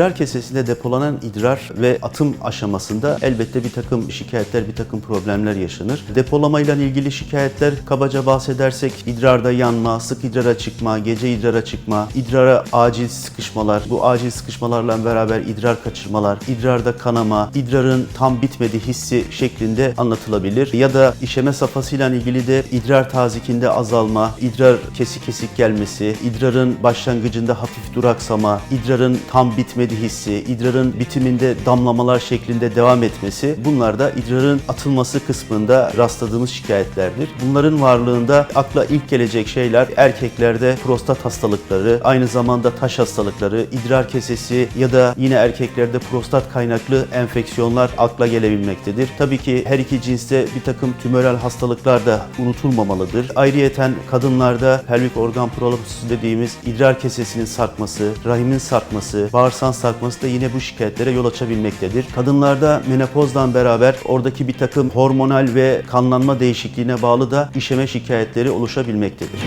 idrar kesesinde depolanan idrar ve atım aşamasında elbette bir takım şikayetler, bir takım problemler yaşanır. Depolamayla ilgili şikayetler kabaca bahsedersek idrarda yanma, sık idrara çıkma, gece idrara çıkma, idrara acil sıkışmalar, bu acil sıkışmalarla beraber idrar kaçırmalar, idrarda kanama, idrarın tam bitmedi hissi şeklinde anlatılabilir. Ya da işeme safhasıyla ilgili de idrar tazikinde azalma, idrar kesik kesik gelmesi, idrarın başlangıcında hafif duraksama, idrarın tam bitmedi hissi, idrarın bitiminde damlamalar şeklinde devam etmesi bunlar da idrarın atılması kısmında rastladığımız şikayetlerdir. Bunların varlığında akla ilk gelecek şeyler erkeklerde prostat hastalıkları, aynı zamanda taş hastalıkları, idrar kesesi ya da yine erkeklerde prostat kaynaklı enfeksiyonlar akla gelebilmektedir. Tabii ki her iki cinste bir takım tümöral hastalıklar da unutulmamalıdır. Ayrıyeten kadınlarda pelvik organ prolapsüsü dediğimiz idrar kesesinin sarkması, rahimin sarkması, bağırsağın sarkması da yine bu şikayetlere yol açabilmektedir. Kadınlarda menopozdan beraber oradaki bir takım hormonal ve kanlanma değişikliğine bağlı da işeme şikayetleri oluşabilmektedir.